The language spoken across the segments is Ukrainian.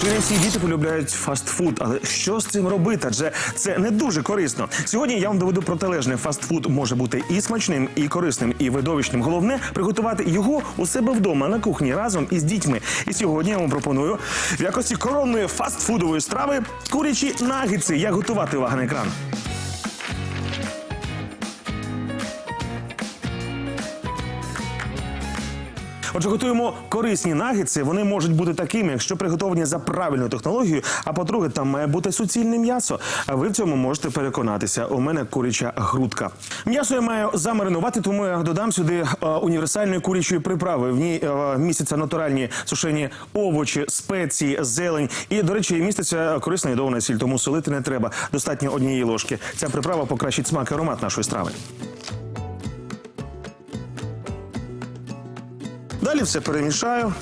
Чи не всі діти полюбляють фастфуд, але що з цим робити? Адже це не дуже корисно. Сьогодні я вам доведу протилежне. Фастфуд може бути і смачним, і корисним, і видовищним. Головне приготувати його у себе вдома на кухні разом із дітьми. І сьогодні я вам пропоную в якості коронної фастфудової страви курячі нагетси. Як готувати увага на екран. Отже, готуємо корисні нагетси. Вони можуть бути такими, якщо приготовані за правильною технологією. А по-друге, там має бути суцільне м'ясо. А ви в цьому можете переконатися. У мене куряча грудка. М'ясо я маю замаринувати, тому я додам сюди е, універсальної курячої приправи. В ній е, містяться натуральні сушені овочі, спеції, зелень. І, до речі, міститься корисна ядована сіль, тому солити не треба. Достатньо однієї ложки. Ця приправа покращить смак і аромат нашої страви. Далі все перемішаю.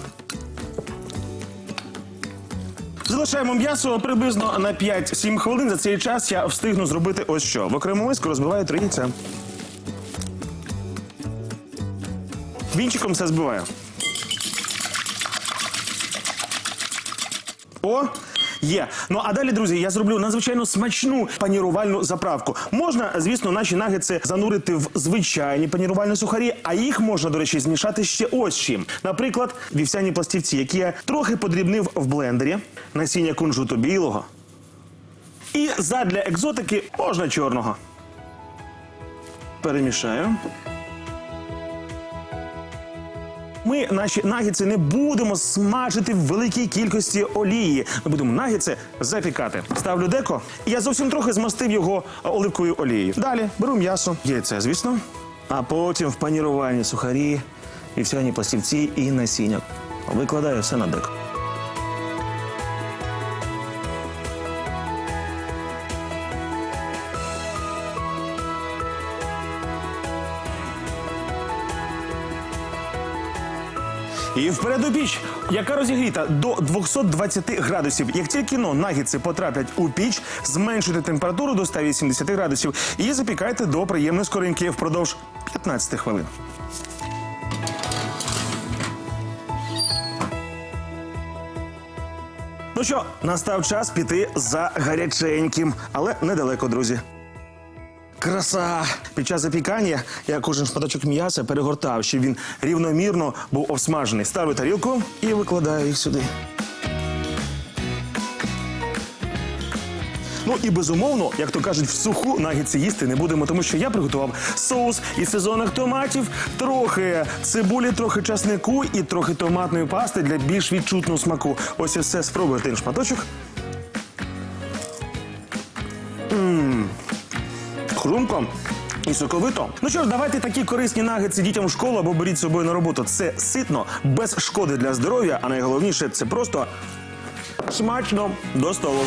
Залишаємо м'ясо приблизно на 5-7 хвилин. За цей час я встигну зробити ось що. В окрему миску розбиваю три яйця. Вінчиком все збиваю. О, є. Ну а далі, друзі, я зроблю надзвичайно смачну панірувальну заправку. Можна, звісно, наші нагетси занурити в звичайні панірувальні сухарі, а їх можна, до речі, змішати ще ось чим. Наприклад, вівсяні пластівці, які я трохи подрібнив в блендері, насіння кунжуту білого. І задля екзотики можна чорного. Перемішаю. Ми наші нагіци не будемо смажити в великій кількості олії. Ми будемо нагіци запікати. Ставлю деко, і я зовсім трохи змастив його оливковою олією. Далі беру м'ясо, яйце, звісно, а потім в панірувальні сухарі, вівсяні пластівці і насіння. Викладаю все на деко. І вперед у піч, яка розігріта до 220 градусів. Як тільки но нагідці потраплять у піч, зменшуйте температуру до 180 градусів і запікайте до приємної скоринки впродовж 15 хвилин. Ну що, настав час піти за гаряченьким, але недалеко, друзі. Краса! Під час запікання я кожен шматочок м'яса перегортав, щоб він рівномірно був обсмажений. Ставлю тарілку і викладаю їх сюди. Ну і безумовно, як то кажуть, в суху нагідці їсти не будемо, тому що я приготував соус із сезонних томатів, трохи цибулі, трохи часнику і трохи томатної пасти для більш відчутного смаку. Ось і все спробуйте один шматочок. Хрумко і соковито. Ну що ж, давайте такі корисні нагетси дітям в школу або беріть з собою на роботу. Це ситно, без шкоди для здоров'я, а найголовніше це просто смачно до столу.